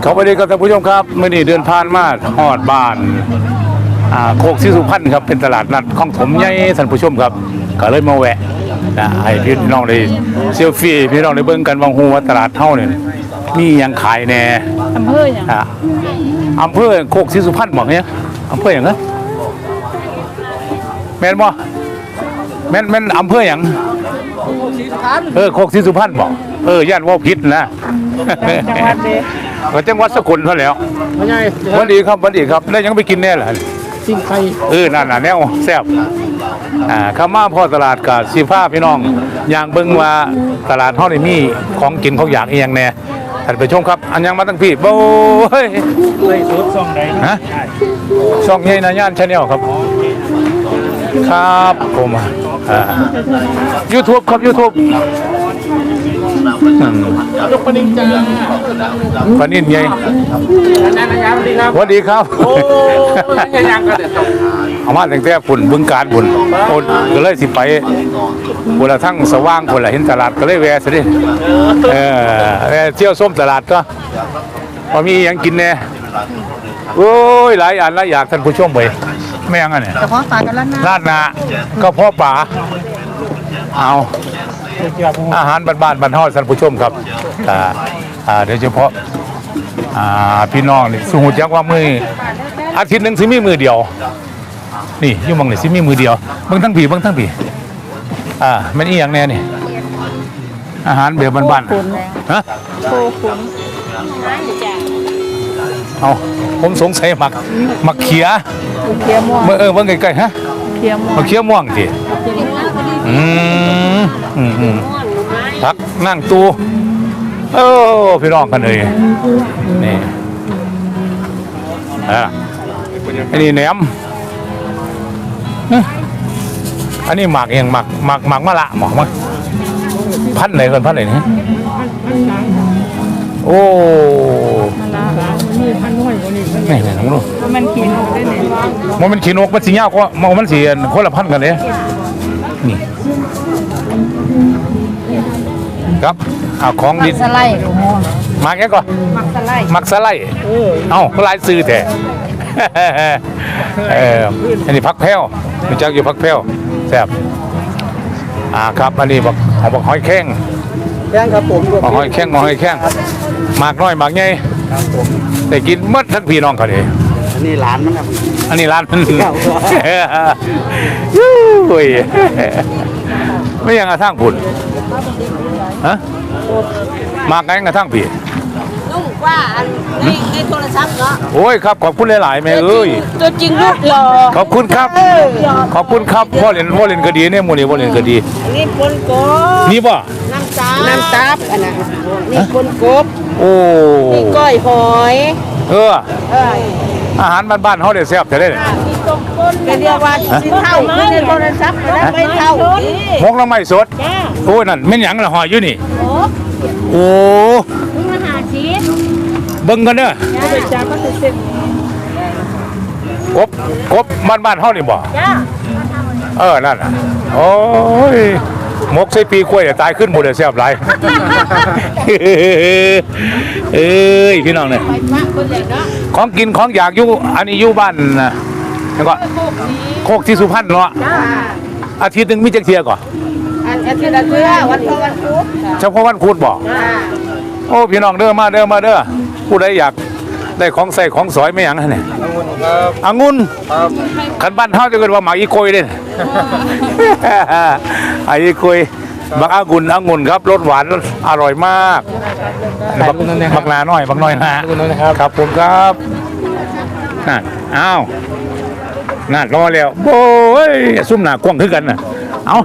เขาไปดีครับท่านผู้ชมครับเมื่อนี้เดินผ่านมาฮอดบ้านอ่าโคกศรีสุพรรณครับเป็นตลาดนัดของผมใหญ่ท่านผู้ชมครับก็เลยมาแวะนะให้พี่น้องได้เซลฟี่พี่น้องได้เบิ่งกันว่าฮู้ว่าตลาดเฮาเนี่ยมีหยังขายแหน่อำเภออย่างอ่าอำเภอโคกศรีสุพรรณบอกเนี่ยอำเภอหยังนะแม่นบ่แม่นแม่นอำเภอหยังเออโคกศรีสุพรรณบอก เออย่านว่าผิดนะจังหวัดเด้ก็จังหวัดสกลเท่าแล้วไม่ใช่วันดีครับวันดีครับแล้วยังไปกินแน่เหรอสิ่งไทยเออนั่นน่ะแนวแซ่บอ่าคำมาพ่อตลาดกับสีฟ้าพี่น้องอย่างเบิ่งว่าตลาดเฮานี่มีของกินของอยากอีหยังแน่ท่านผู้ชมครับ อันยังมาตั้งพี่โบ้ยไล่สุดซ่องใดฮะช่องใหญ่นาย่านชาแนลครับ ครับผมอ่า YouTube ครับ YouTube อืม ยกปนิงจ้าปานินใหญ่นั่นนะยังดีครับสวัสดีครับโอ้ยยังก็เด็ดตกเอามาตั้งแต่ปุ่นบึงการบุญโอนก็เลยสิไปบุละทั้งสว่างคนละเห็นตลาดก็เลยแวะซะดิเออแวะเที่ยวส้มตลาดก็พอมีหยังกินแน่โอ้ยหลายอันหลายอยากท่านผู้ชมไปไม่ยังอันเนี่ยเฉพาะปากกันแล้วนะราดหนาก็พ่อป่าเอา อาหารบ้านๆบ้านเฮาท่านผู้ชมครับอ่าอ่าโดยเฉพาะอ่าพี่น้องนี่สมมุติจักว่ามืออาทิตย์หนึงสิมีมือเดียว นี่อยู่หมองนี่สิมีมือเดียวเบิ่งทั้งผีเบิ่งทั้งผีอ่ามันอีหยังแน่นี่ อาหารแบบบ้านๆฮะ โคขุนเอาผมสงสัยหมักหมักเขียเขียม่วงเมื่อเออเบิ่งใกล้ๆฮะเขียม่วหมังกเขียม่วงสิอืม อืมอืมพักนั่งตูโอ้พี่น้องกันเลยนี่อ่าอันนี้แหนมเอ้ยอันนี้หมักเองหมักหมักหมักมะละหมักมะพันไหนกันพันไหนนี่โอ้นี่พันน้อยกว่านี้นี่นี่น้องลูกมันขีนออกได้ไหนมันมันขีนกมันสีเงาก็มันสีคนละพันกันเลยนี่ ครับเอาของดินสไลด์หรือม่วงมาแกก่อนมักสไลด์มักสไลด์เอ้าลายซื้อแต่ เอออันนี้พักแพ้วรู้จักอยู่พักแพ้วแซ่บอ่าครับอันนี้บักเอาบักหอยแข้งแย่งครับผมบักหอยแข้งบักหอยแข้งหมากน้อยหมากใหญ่ได้กินหมดทั้งพี่น้องเขาเลยนี่หลานมันครับ อันนี้ร้านมันครับยู้ย ไม่ยังกระทั่งผุนฮะมาไงกระทั่งผีลุงว่าอันในในโทรศัพท์เนาะโอ้ยครับขอบคุณหลายๆแม่เอ้ยตัวจริงรูปหล่อขอบคุณครับ ขอบคุณครับพ่อเล่นพ่อเล่นก็ดีเนี่ยหมูนี่พ่อเล่นก็ดีอันนี้ปนกบนี่ป่ะน้ำตาน้ำตับอันนั้นนี่ปนกบโอ้นี่ก้อยหอยเออเอออาหารบ้านๆเขาเด็ดแซ่บแต่ได้เนี่ยนี่ต้ม ก้นก็เรียกว่าสิเท่าคือในโทรศัพท์แล้วไม่เท่านี่มกน้ำไม้สดโอ้ยนั่นแม่นหยังละหอยอยู่นี่โอ้มาหาชีสเบิ่งกันเด้อไปจ้าก็จะเสร็จกบกบบ้านๆเฮานี่บ่จ้าเออนั่นน่ะโอ้ยมกใส่ปีกล้วยเดี๋ยวตายขึ้นหมดเลยแซ่บหลายเอ้ยพี่น้องเนี่ยไปพระคนใหญ่เนาะของกินของอยากอยู่อันนี้อยู่บ้านนะ แล้วก็โคกที่สุพรรณเนาะจ้าอาทิตย์หนึงมีจักเที่ยก่อนอันอาทิตย์ละเทื่อวันพุธวันพุธเฉพาะวันพุธบ่จ้าโอ้พี่น้องเด้อมาเด้อมาเด้อผู้ใดอยากได้ของใส่ของสอยไม่หยังนั่นเนี่ยองุ่นคันบ้านเฮาจะเกิดว่าหมากอีโกยเด้ ไอ้อีโกยบักองุ่นองุ่นครับรสหวานอร่อยมากบักบักนาน้อยบักน้อยนะ ครับผมครับนั่นอ้าว นั่นรอแล้วโอ้ยซุ่มหน้ากว้างคือกันน่ะเอา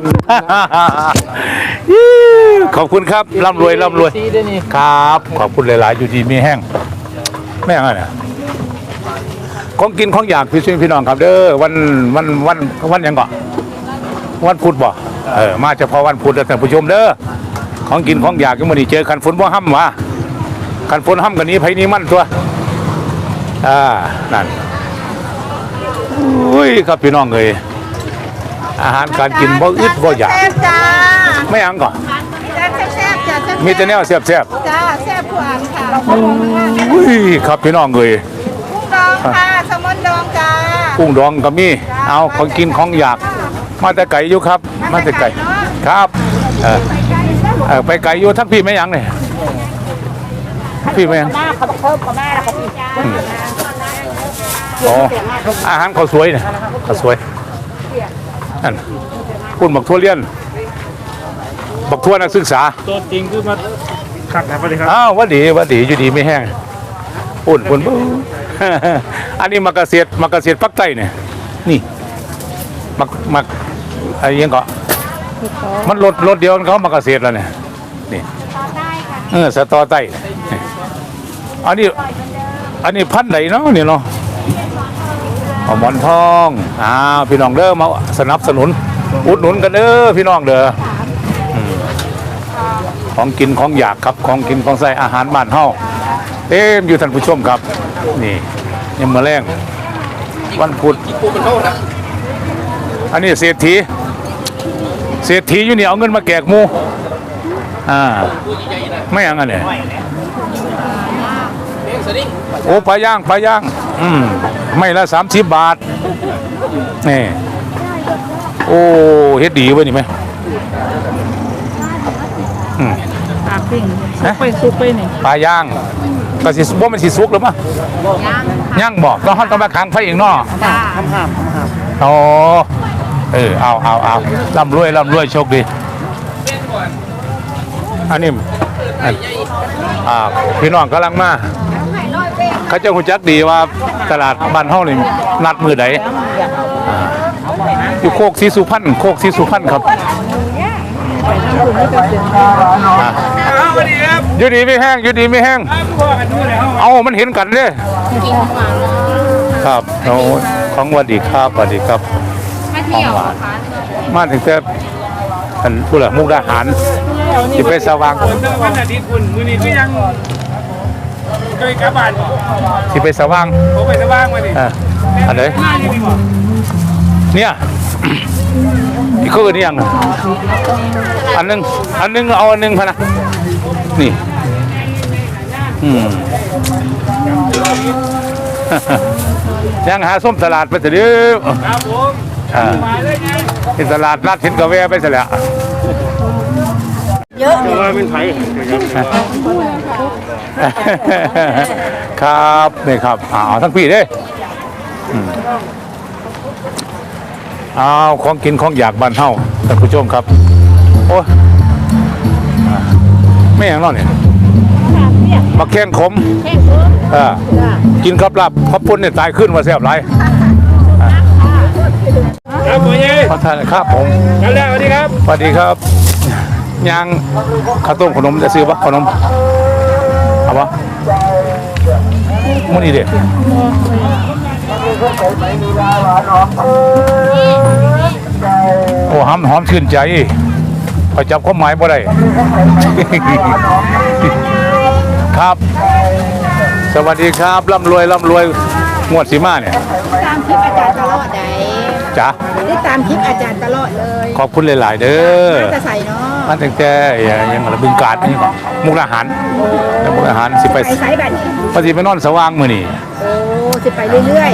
ขอบคุณครับร่ำรวยร่ำรวยครับ ขอบคุณหลาย ๆ อยู่ดีมีแห้งไม่ยางนั้นนะของกินของอยากพี่ช่วยพี่น้องครับเด้อวันวันวันวันยังก่อนวันพุธบ่เออมาเฉพาะวันพุธเด้อท่านผู้ชมเด้อของกินของอยากยังมันนี่เจอคันฝนบ่ห้ำวะคันฝนห้ำกันนี้ไผนี้มั่นตัวอ่านั่น ครับพี่น้องเลยอาหารการกินบ่อึดบ่อยากแซ่บจ้าไม่หยังก่อนแซ่บแซ่บจ้ามีแต่แนวแซ่บจ้าแซ่บผู้อ่านค่ะๆอุ้ยครับพี่น้องเอ้ยกุ้งดองค่ะแซลมอนดองจ้ากุ้งดองก็มีเอาของกินของอยาก มาแต่ไก่อยู่ครับ มาแต่ไก่ครับเออเออไปไก่อยู่ทั้งพี่ไม่ยังเนี่ยพี่ไม่ยังอืม อ๋ออาหารเขาวสวยเนี่ยเขาวสวยนั่นคุณบักทั่วเลียนบักทั่วนักศึกษาตัวจริงคือมาขัดนะสวัสดีครับอ้าวหวัดดีหวัดดีอยู่ดีไม่แห้งอุ่นอุ่นปุ๊บอันนี้มักเกษตรมักเกษตรปักใต้เนี่ยนี่มักมักอะไรยังก็มันรถรถเดียวกันเขามักเกษตรแล้วเนี่ยนี่เออสตอใต้นี่อันนี้อันนี้พันธุ์ไหนเนาะนี่เนาะ เอามอนทองอ้าวพี่น้องเด้อมาสนับสนุน อุดหนุนกันเด้อพี่น้องเด้อของกินของอยากครับของกินของใส่อาหารบ้านเฮาเต็มอยู่ท่านผู้ชมครับ นี่ยังมาแรงวันพุธอันนี้เศรษฐีเศรษฐีอยู่นี่เอาเงินมาแจกมูอ่าไม่เอังอันเนี่ยโอ้ปลาย่างปลาย่าง อืม ไม่ละสามสิบบาทนี่โอ้เฮ็ดดีเว้ยนี่ไหมอืมปลาปิ้งซุปไปซุปไปนี่ปลาย่างก็สิบ่มันสิสุกหรือมั้ย่างบอกต้องต้องมาค้างไฟอีกเนาะจ้าอ๋อเออเอาเอาเอาร่ำรวยร่ำรวยโชคดีอันนี้อันอ่าพี่น้องกำลังมา เขาเจะหุ่จักดีว่าตลาดบ้านเฮานี่นัดมือใดอ่าอยู่โคกศรีสุพรรณโคกศรีสุพรรณครับอ่าสวัสดีครับอยู่ดีไม่แห้งอยู่ดีไม่แห้งพ่อกันดูเลยครับเอามันเห็นกันเด้ครับโอ้ของสวัสดีครับสวัสดีครับของหวานมาถึงแต่อันผู้ละมุกดาหารที่ไปสว่างคนเมื่อวันอาทิตย์คุณมือนี้ก็ยัง เคยกลับบ้านที่ไปสว่าง ผมไปสว่างมาดิอ่าอันไหนหน้าอยู่ดีกว่เนี่ย อีกคือนี่ยังอันหนึงอันหนึงเอาอันหนึงพะนะนี่ อืม ยังหาส้มตลาดไปเสียเดียวครับผมอ่า มาเลยไง ที่ตลาดนัดทินกาแฟไปเสียแล้ว เยอะว่าเป็นไผ่ครับนี่ครับเอาเอาทั้งพี่เด้อืมเอาของกินของอยากบ้านเฮาท่านผู้ชมครับ โอ้ยอ่าไม่อย่างนั้นเนี่ยมาแข้งขมเออกินกับลาบข้าวปุ้นเนี่ยตายขึ้นมาแซ่บไรครับผมยัยขอทานครับผมกันแล้วสวัสดีครับสวัสดีครับ ยางข้าวต้มขนมจะซื้อปะขนมเอาปะมันนี่เด็ดโอ้หอมหอมชื่นใจพอจับข้อหมายบ่ได้ ครับ สวัสดีครับร่ำรวยร่ำรวยงวดสีมาเนี่ยตามคลิปอาจารย์ตลอดไหนจ้ะได้ตามคลิปอาจารย์ตลอดเลย ขอบคุณหลาย ๆ เด้อน่าจะใส่เนาะ มาตั้งแต่ยังระบึงการนี่มุกดาหารแล้วมุกดาหารสิไปไปไซส์แบบนี้พอสิไปนอนสว่างมื้อนี่โอ้สิไปเรื่อย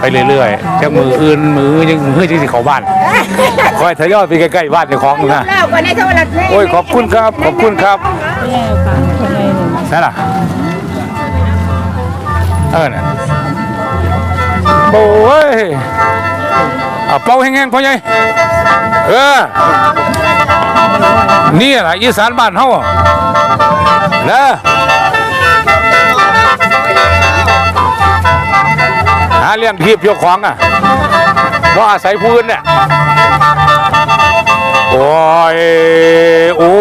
ไปเรื่อยๆจักมืออื่นมือยังมือจังสิเข้าบ้านๆคอยทยอยไปใกล้ๆบ้านเจ้าของนะเล่ากันในโทรศัพท์โอ้ยขอบคุณครับขอบคุณครับแย่ปลาคนใหญ่หนึ่งนั่นล่ะเออน่ะโอ้ยอะเป่าแห้งๆพ่อใหญ่เออ นี่แหละอีสานบ้านเฮาอะนะหาเลี้ยงทีบยกของอะว่าอาศัยพื้นเนี่ยโอ้ยโอ้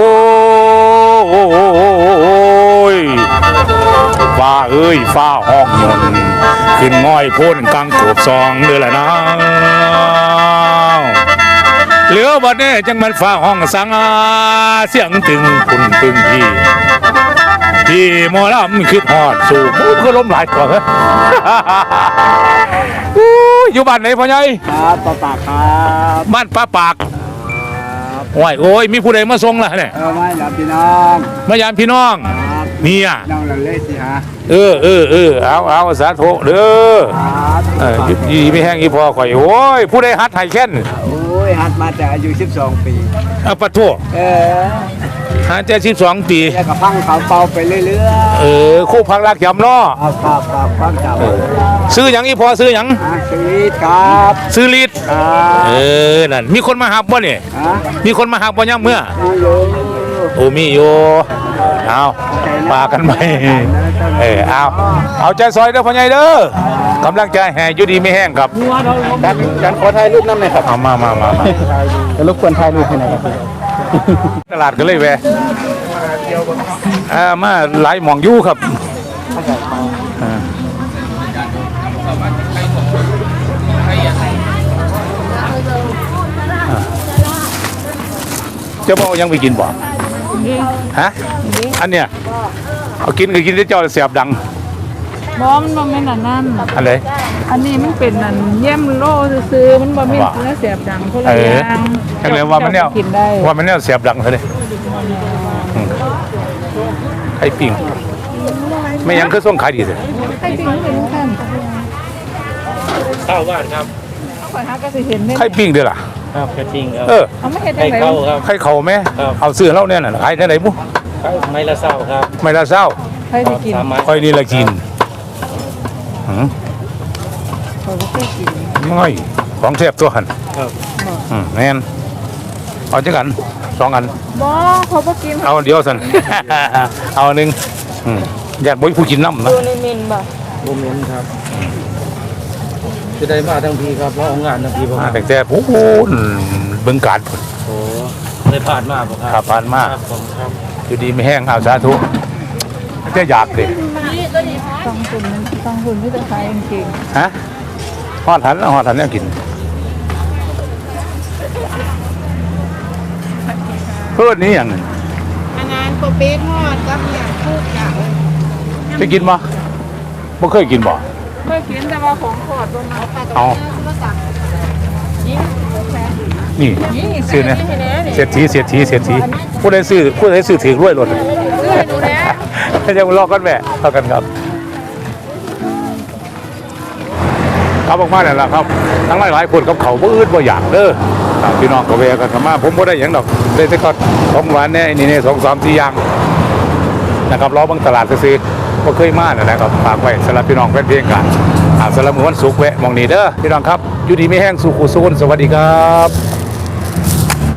ยฟ้าเอ้ยฟ้าห้องยนขึ้นง่อยพ้นกลางโขบซองเดือละนะ เหลือบัดนี้จังมันฟ้าห้องสังอาเสียงตึงคุณตึงพี่ที่หมอลำคือหอดสู่โอ้ก็ล้มหลายตัวเหรออู้อยู่บ้านไหนพ่อใหญ่ครับป้าปากครับบ้านป้าปากโอ้ยโอ้ยมีผู้ใดมาส่งล่ะเนี่ยเออไม่หลับพี่น้องมายามพี่น้องเนี่ยน้องละเลยสิฮะเออเออเออเอาเอาสาธุเด้อครับเอออยู่ดีไม่แห้งอีพอข่อยโอ้ยผู้ใดฮัดไห้แค้นโอ้ ยหัดมาแต่อายุ 12 ปีเอาปะทั่วเออหาแต่สิบสองปี แล้วก็พังเขาเป่าไปเรื่อยเออ คู่พักรักยำล้อๆครับครับครับความจำซื้อหยังอีพอซื้อหยังอะชีวิตครับซื้อลิตรครัเอบอนั่น มีคนมาหับบ่เนี่ย ฮะมีคนมาหับบ่ย่ำเมื่อนี่อยู่โอ้มีอยู่เอา ปากันไปเออเอาเอาใจซอยเด้อพ่อใหญ่เด้อกำลังใจแห่อยู่ดีไม่แห้งครับกันกันขอถ่ายรูปน้ำหน่อยครับเอามามามามาจะรบกวนถ่ายรูปให้หน่อยครับตลาดก็เลยแวะอ่ามาหลายหมองอยู่ครับอ่าอ่าเจะบอกยังไปกินบ่ ฮะ อันเนี้ยเอากินก็กินได้เจ้าเสียบดังบอมันบ่แม่นอันนั้นอันไหนอันนี้มันเป็นอันเยี่ยมโลซื้อๆมันบ่มีว่าเนื้อเสียบดังคนเอละออย่างจังเลยว่ามันเนี่ยกินได้ว่ามันเนี่ยเสียบดังซะเลยอืมไอ้ปิ่งไม่ยังคือส่งขายดีเลยให้จริงเป็นท่านเข้าบ้านครับข่อยหาก็สิเห็นได้ไข่ปิ้งเด้อล่ะ ครับกระทิงครับเออเอามาเฮ็ดจังได๋ครับไข่เขาไหมครับ เอาซื้อเล่าเนี่ยน่ะขายได้ไหนบุไม่ละเศร้าครับไม่ละเศร้าใครสิกินสามไม้ค่อยนี่ละกินหืมข่อยบ่เคยกินง่อยของแซ่บตัวหันครับอืมแม่นเอาจักอันสองอัน บ่เขาบ่กินเอาอันเดียวสัน เอาอันหนึ่งอืมอยากบ่ให้ผู้กินน้ำนะตัวในเมนบ่โมเมนต์ครับ จะได้มาทั้งพีครับเพราะงานทั้งพีผมมาแต่แต่โอ้โหเบิ่งการพุ่น โอ้ได้ผ่านมาบ่คขัรับบผ่านมา ครับผมครับอยู่ดีไม่แห้งเอาสาธุจะอยากดิต้องคุณต้องคุณที่จะขายจริงฮะหอดหันหอดหันเนี่ยกินเพื่อนนี้อย่างหนึ่งอันนั้นโปเป๊ทอดกับอย่างพูดอย่างจะกินบ่บ่เคยกินบ่ ๆเคยกินแต่ว่าของขอดบ่มาเอานี่ซื้อเนี่ยเศรษฐีเศรษฐีเศรษฐีผู้ใดซื้อผู้ใดซื้อถือรวยรถซื้อให้ดูแลให้เดี๋ยวรอกันแม่รอกันครับครับออกมาเนี่ยแหละครับ ทั้งหลายหลายๆคนกับเขาบ่อื่นบ่อยากเด้อครับพี่น้องก็แวะกันเข้ามา ผมบ่ได้หยังดอกได้แต่ก็ของหวานแน่นี่นี่สองสามสี่อย่างนะครับรอเบังตลาดซื้อ ก็เคยมาน่ะนะครับฝากไว้สำหรับพี่น้องแฟนเพลงกันสำหรับมือวันศุกร์แวะมองนี้เด้อพี่น้องครับอยู่ดีไม่แห้งสุขุสุขสวัสดีครับ